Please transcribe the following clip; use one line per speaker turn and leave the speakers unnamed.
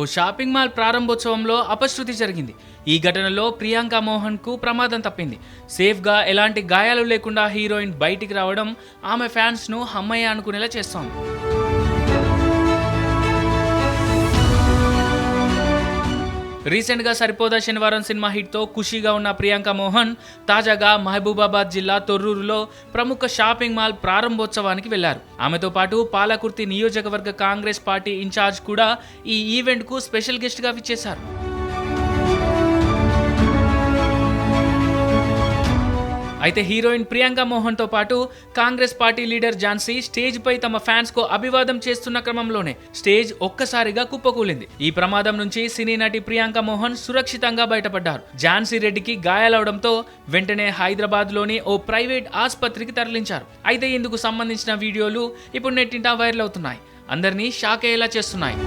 ఓ shopping mall ప్రారంభోత్సవంలో అపశృతి జరిగింది. ఈ ఘటనలో ప్రియాంక మోహన్కు ప్రమాదం తప్పింది. సేఫ్గా ఎలాంటి గాయాలు లేకుండా హీరోయిన్ బయటికి రావడం ఆమె ఫ్యాన్స్ను హమ్మయ్య అనుకునేలా చేస్తోంది. రీసెంట్గా సరిపోదా శనివారం సినిమా హిట్తో ఖుషీగా ఉన్న ప్రియాంక మోహన్ తాజాగా మహబూబాబాద్ జిల్లా తొర్రూరులో ప్రముఖ షాపింగ్ మాల్ ప్రారంభోత్సవానికి వెళ్ళారు. ఆమెతో పాటు పాలకుర్తి నియోజకవర్గ కాంగ్రెస్ పార్టీ ఇన్ఛార్జ్ కూడా ఈ ఈవెంట్కు స్పెషల్ గెస్ట్గా విచ్చేశారు. అయితే హీరోయిన్ ప్రియాంక మోహన్తో పాటు Congress party leader Jhansi stage పై తమ ఫ్యాన్స్కు అభివాదం చేస్తున్న క్రమంలోనే స్టేజ్ ఒక్కసారిగా కుప్పకూలింది. ఈ ప్రమాదం నుంచి సినీ నటి ప్రియాంక మోహన్ సురక్షితంగా బయటపడ్డారు. ఝాన్సీ రెడ్డికి గాయాలవడంతో వెంటనే హైదరాబాద్లోని ఓ ప్రైవేట్ ఆసుపత్రికి తరలించారు. అయితే ఇందుకు సంబంధించిన వీడియోలు ఇప్పుడు నెట్టింటా వైరల్ అవుతున్నాయి. అందరినీ షాక్ అయ్యేలా చేస్తున్నాయి.